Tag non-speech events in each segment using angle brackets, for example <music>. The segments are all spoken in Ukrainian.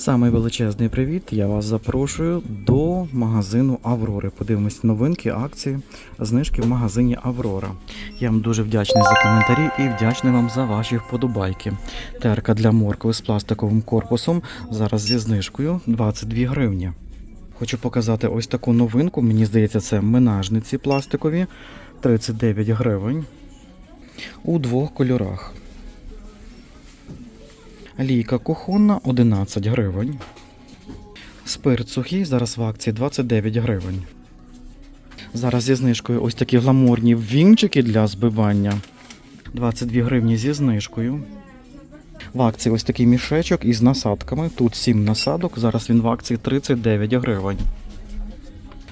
Самий величезний привіт. Я вас запрошую до магазину Аврори. Подивимось новинки, акції, знижки в магазині Аврора. Я вам дуже вдячний за коментарі і вдячний вам за ваші вподобайки. Терка для моркви з пластиковим корпусом зараз зі знижкою 22 гривні. Хочу показати ось таку новинку. Мені здається, це минажниці пластикові 39 гривень у двох кольорах. Лійка кухонна 11 гривень. Спирт сухий зараз в акції 29 гривень. Зараз зі знижкою ось такі гламурні вінчики для збивання. 22 гривні зі знижкою. В акції ось такий мішечок із насадками. Тут 7 насадок. Зараз він в акції 39 гривень.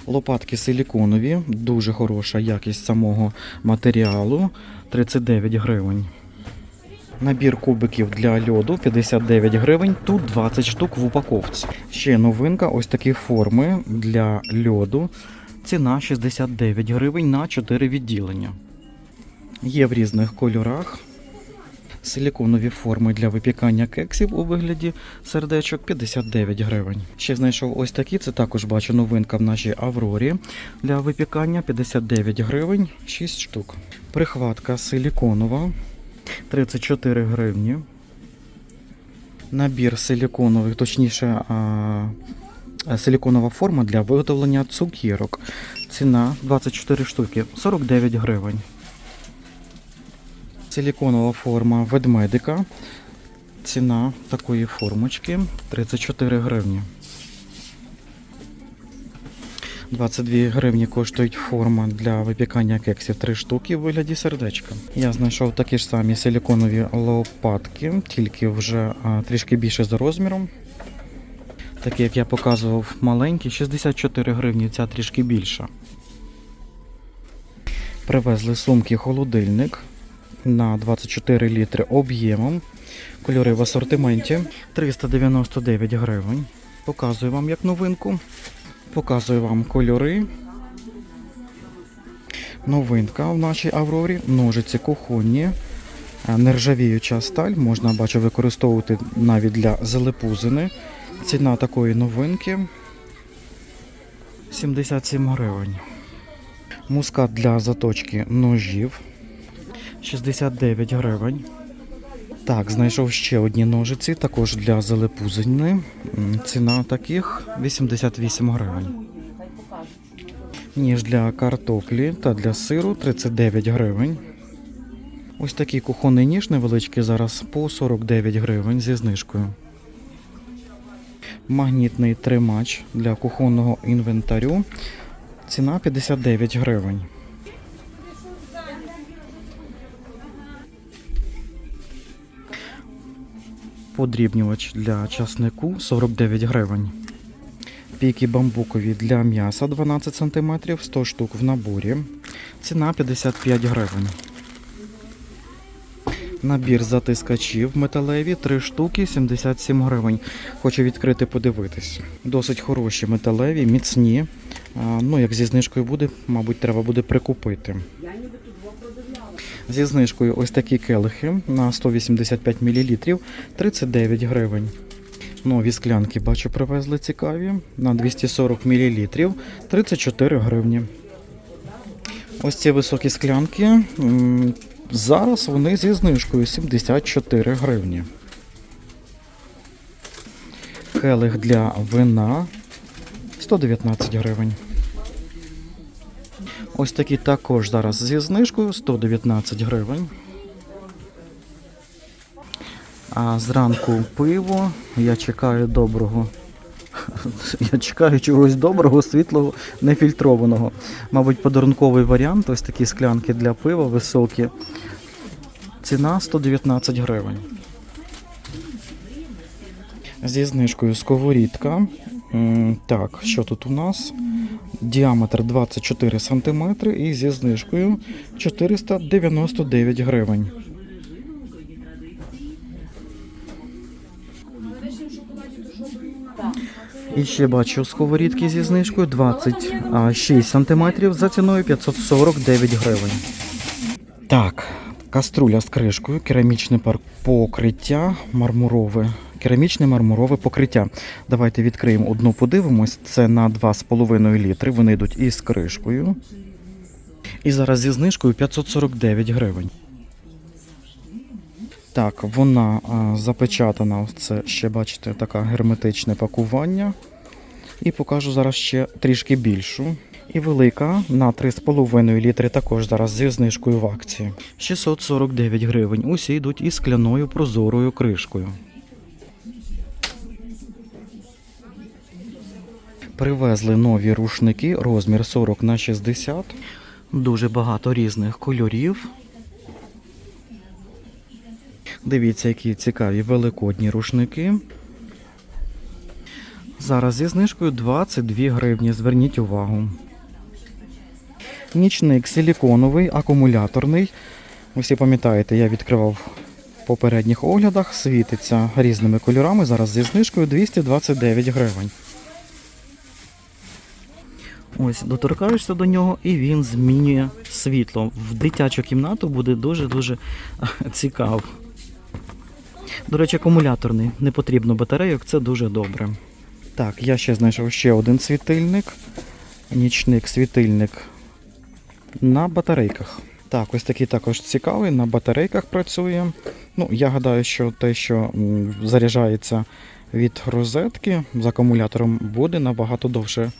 Лопатки силіконові, дуже хороша якість самого матеріалу 39 гривень. Набір кубиків для льоду 59 гривень, тут 20 штук в упаковці. Ще новинка, ось такі форми для льоду. Ціна 69 гривень на 4 відділення. Є в різних кольорах. Силіконові форми для випікання кексів у вигляді сердечок 59 гривень. Ще знайшов ось такі, це також бачу новинка в нашій Аврорі для випікання 59 гривень, 6 штук. Прихватка силіконова 34 гривні. Набір силіконових, точніше, силіконова форма для виготовлення цукірок. Ціна 24 штуки, 49 гривень. Силіконова форма ведмедика. Ціна такої формочки 34 гривні. 22 гривні коштують форма для випікання кексів 3 штуки в вигляді сердечка. Я знайшов такі ж самі силіконові лопатки, тільки вже а, трішки більше за розміром. Такі, як я показував, маленькі, 64 гривні, ця трішки більша. Привезли сумки холодильник на 24 літри об'ємом. Кольори в асортименті 399 гривень. Показую вам як новинку. Показую вам кольори. Новинка в нашій Аврорі. Ножиці кухонні. е, Нержавіюча сталь. Можна, бачу, використовувати навіть для залепузини. Ціна такої новинки 77 гривень. Мускат для заточки ножів 69 гривень. Так, знайшов ще одні ножиці, також для залепузини. Ціна таких 88 гривень. Ніж для картоплі та для сиру 39 гривень. Ось такий кухонний ніж невеличкий зараз по 49 гривень зі знижкою. Магнітний тримач для кухонного інвентарю. Ціна 59 гривень. Подрібнювач для часнику 49 гривень. Піки бамбукові для м'яса 12 см, 100 штук в наборі. Ціна 55 гривень. Набір затискачів металеві 3 штуки 77 гривень. Хочу відкрити подивитись. Досить хороші металеві, міцні. Ну, як зі знижкою буде, мабуть, треба буде прикупити. Зі знижкою ось такі келихи на 185 мл 39 гривень. Нові склянки бачу привезли цікаві на 240 мл 34 гривні. Ось ці високі склянки. Зараз вони зі знижкою 74 гривні. Келих для вина 119 гривень. Ось такі також зараз зі знижкою 119 гривень. А зранку пиво. Я чекаю доброго. <laughs> Я чекаю чогось доброго, світлого, нефільтрованого. Мабуть, подарунковий варіант. Ось такі склянки для пива високі. Ціна 119 гривень. Зі знижкою сковорідка. Так, що тут у нас? Діаметр 24 см і зі знижкою 499 гривень. І ще бачу сковорідки зі знижкою 26 см за ціною 549 гривень. Так, каструля з кришкою, керамічне покриття мармурове Керамічне мармурове покриття. Давайте відкриємо одну, подивимось. Це на 2,5 літри. Вони йдуть із кришкою. І зараз зі знижкою 549 гривень. Так, вона запечатана. Це ще, бачите, таке герметичне пакування. І покажу зараз ще трішки більшу. І велика на 3,5 літри також зараз зі знижкою в акції. 649 гривень. Усі йдуть із скляною прозорою кришкою. Привезли нові рушники, розмір 40 на 60. Дуже багато різних кольорів. Дивіться, які цікаві великодні рушники. Зараз зі знижкою 22 гривні. Зверніть увагу. Нічник силіконовий, акумуляторний. Ви всі пам'ятаєте, я відкривав в попередніх оглядах, світиться різними кольорами. Зараз зі знижкою 229 гривень. Ось, доторкаєшся до нього, і він змінює світло. В дитячу кімнату буде дуже-дуже цікаво. До речі, акумуляторний, не потрібно батарейок, це дуже добре. Так, я ще знайшов ще один світильник. Нічник світильник на батарейках. Так, ось такий також цікавий, на батарейках працює. Ну, я гадаю, що те, що заряджається від розетки з акумулятором, буде набагато довше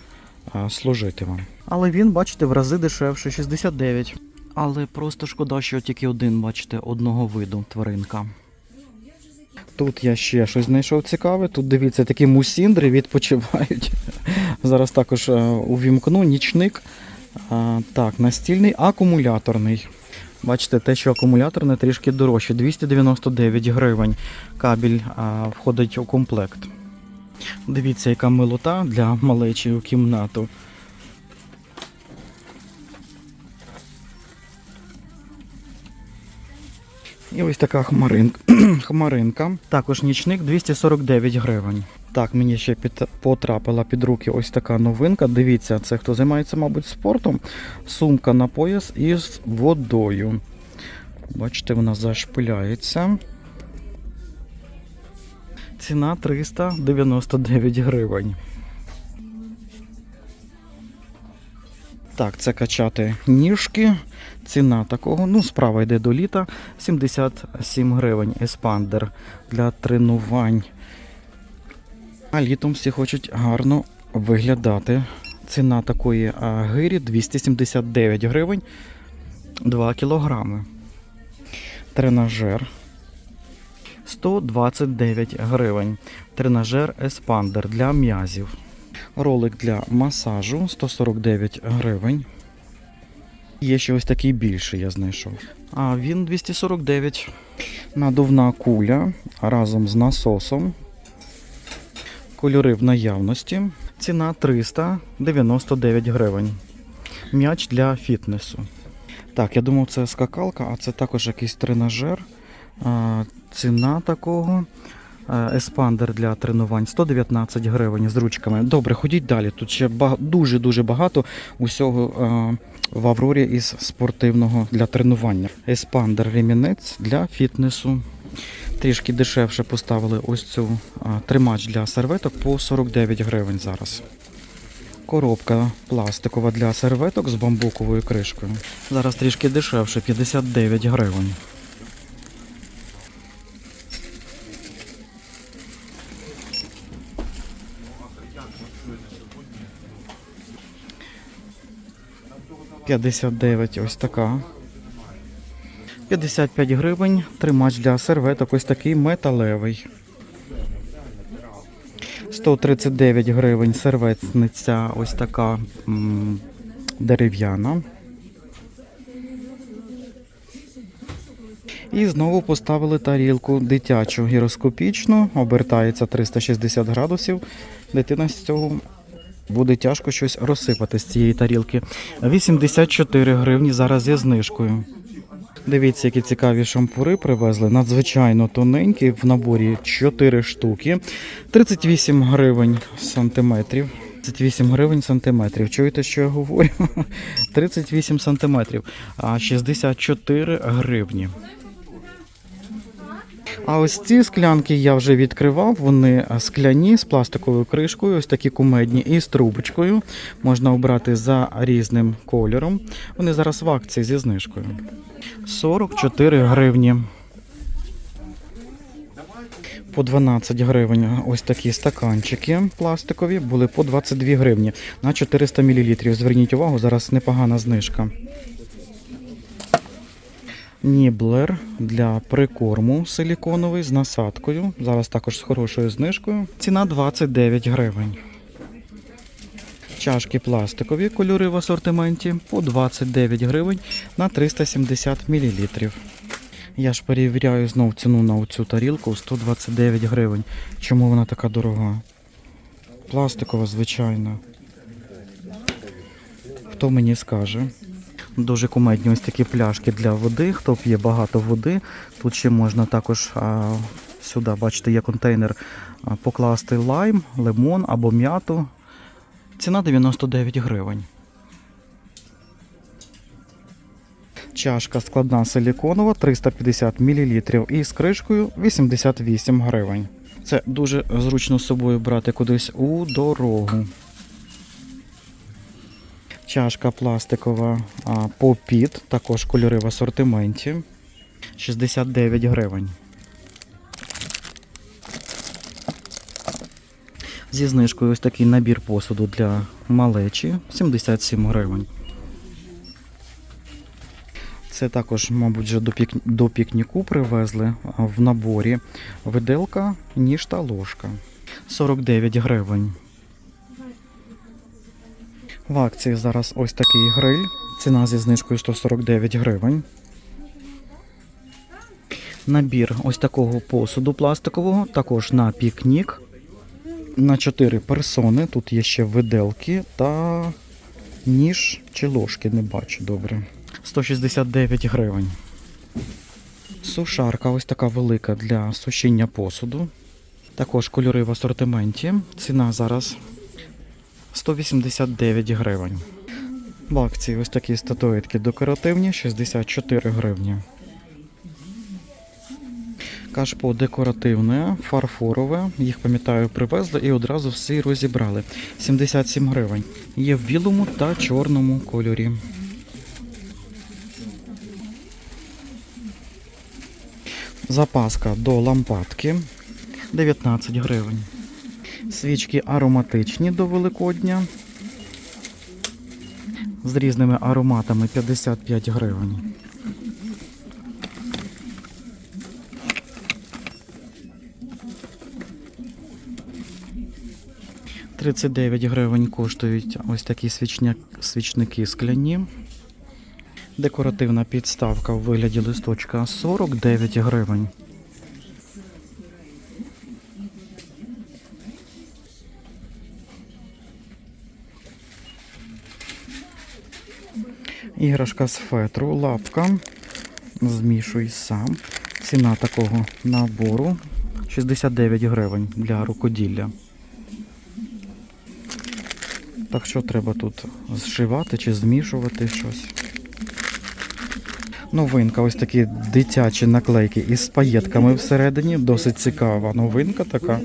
служити вам. Але він, бачите, в рази дешевше 69. Але просто шкода, що тільки один, бачите, одного виду тваринка. Тут я ще щось знайшов цікаве. Тут дивіться, такі мусіндри відпочивають. <laughs> Зараз також е, увімкну нічник. Так, настільний акумуляторний. Бачите, те, що акумуляторне трішки дорожче. 299 гривень. Кабель входить у комплект. Дивіться, яка милота для малечі у кімнату. І ось така хмаринка. <clears throat> хмаринка. Також нічник 249 гривень. Так, мені ще під, потрапила під руки ось така новинка. Дивіться, це хто займається, мабуть, спортом. Сумка на пояс із водою. Бачите, вона зашпиляється. Ціна 399 гривень. Так, це качати ніжки. Ціна такого, ну, справа йде до літа 77 гривень. Еспандер для тренувань. А літом всі хочуть гарно виглядати. Ціна такої гирі 279 гривень 2 кілограми. Тренажер 129 гривень. Тренажер еспандер для м'язів. Ролик для масажу 149 гривень. Є ще ось такий більший, я знайшов. А він 249. Надувна куля разом з насосом. Кольори в наявності. Ціна 399 гривень. М'яч для фітнесу. Так, я думав, це скакалка, а це також якийсь тренажер. Ціна такого. е, Еспандер для тренувань 119 гривень з ручками. Добре, ходіть далі. Тут ще дуже-дуже багато усього е, в Аврорі із спортивного для тренування. Еспандер ремінець для фітнесу. Трішки дешевше поставили ось цю тримач для серветок по 49 гривень зараз. Коробка пластикова для серветок з бамбуковою кришкою. Зараз трішки дешевше 59 гривень. П'ятдесят дев'ять ось така. 55 гривень. Тримач для серветок ось такий металевий. 139 гривень серветниця ось така дерев'яна. І знову поставили тарілку дитячу гіроскопічну, обертається 360 градусів. Дитина з цього буде тяжко щось розсипати з цієї тарілки. 84 гривні зараз зі знижкою. Дивіться, які цікаві шампури привезли. Надзвичайно тоненькі. В наборі 4 штуки. 38 гривень сантиметрів. 38 гривень сантиметрів. Чуєте, що я говорю? <laughs> 38 сантиметрів. А 64 гривні. А ось ці склянки я вже відкривав. Вони скляні з пластиковою кришкою, ось такі кумедні і з трубочкою. Можна обрати за різним кольором. Вони зараз в акції зі знижкою. 44 гривні. По 12 гривень ось такі стаканчики пластикові були по 22 гривні на 400 мл. Зверніть увагу, зараз непогана знижка. Ніблер для прикорму силіконовий з насадкою. Зараз також з хорошою знижкою. Ціна 29 гривень. Чашки пластикові кольори в асортименті по 29 гривень на 370 мл. Я ж перевіряю знов ціну на цю тарілку 129 гривень. Чому вона така дорога? Пластикова, звичайно. Хто мені скаже? Дуже кумедні ось такі пляшки для води. Хто п'є багато води. Тут ще можна також сюди, бачите, є контейнер, покласти лайм, лимон або м'яту. Ціна 99 гривень. Чашка складна силіконова 350 мл і з кришкою 88 гривень. Це дуже зручно з собою брати кудись у дорогу. Чашка пластикова а, попіт, також кольори в асортименті. 69 гривень. Зі знижкою ось такий набір посуду для малечі 77 гривень. Це також, мабуть, вже до, пік... до пікніку привезли в наборі виделка, ніж та ложка. 49 гривень. В акції зараз ось такий гриль. Ціна зі знижкою 149 гривень. Набір ось такого посуду пластикового, також на пікнік. На 4 персони. Тут є ще виделки та ніж чи ложки, не бачу добре. 169 гривень. Сушарка ось така велика для сушіння посуду. Також кольори в асортименті. Ціна зараз 189 гривень. В ось такі статуетки декоративні 64 гривні. Кашпо декоративне, фарфорове. Їх пам'ятаю, привезли і одразу всі розібрали. 77 гривень. Є в білому та чорному кольорі. Запаска до лампадки 19 гривень. Свічки ароматичні до Великодня. З різними ароматами 55 гривень. «39 гривень коштують ось такі свічня... свічники скляні. Декоративна підставка у вигляді листочка 49 гривень. Іграшка з фетру, лапка. Змішуй сам. Ціна такого набору 69 гривень для рукоділля. Так що треба тут зшивати чи змішувати щось. Новинка, ось такі дитячі наклейки із паєтками всередині. Досить цікава новинка така.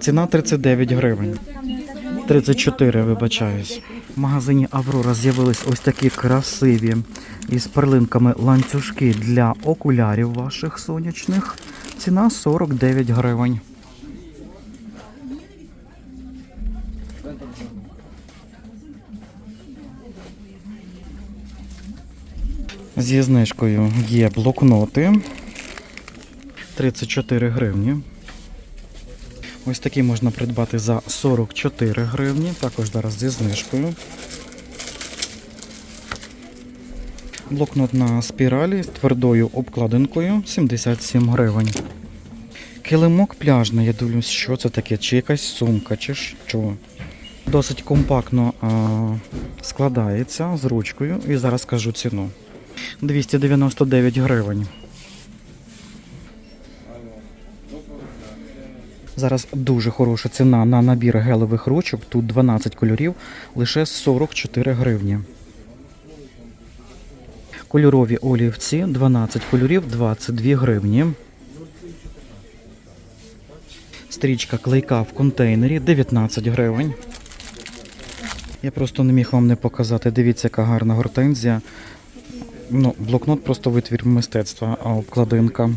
Ціна 39 гривень. 34, вибачаюсь. В магазині Аврора з'явились ось такі красиві із перлинками ланцюжки для окулярів ваших сонячних. Ціна 49 гривень. Зі знижкою є блокноти 34 гривні. Ось такі можна придбати за 44 гривні, також зараз зі знижкою. Блокнот на спіралі з твердою обкладинкою 77 гривень. Килимок пляжний, я дивлюсь, що це таке, чи якась сумка, чи що. Досить компактно а, складається з ручкою і зараз скажу ціну. 299 гривень. Зараз дуже хороша ціна на набір гелевих ручок. Тут 12 кольорів, лише 44 гривні. Кольорові олівці 12 кольорів 22 гривні. Стрічка клейка в контейнері 19 гривень. Я просто не міг вам не показати. Дивіться, яка гарна гортензія. Ну, блокнот просто витвір мистецтва, а обкладинка.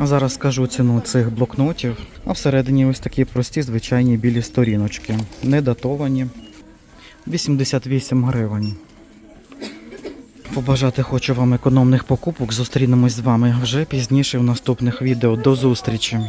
Зараз скажу ціну цих блокнотів. А всередині ось такі прості звичайні білі сторіночки. Не датовані. 88 гривень. Побажати хочу вам економних покупок. Зустрінемось з вами вже пізніше в наступних відео. До зустрічі!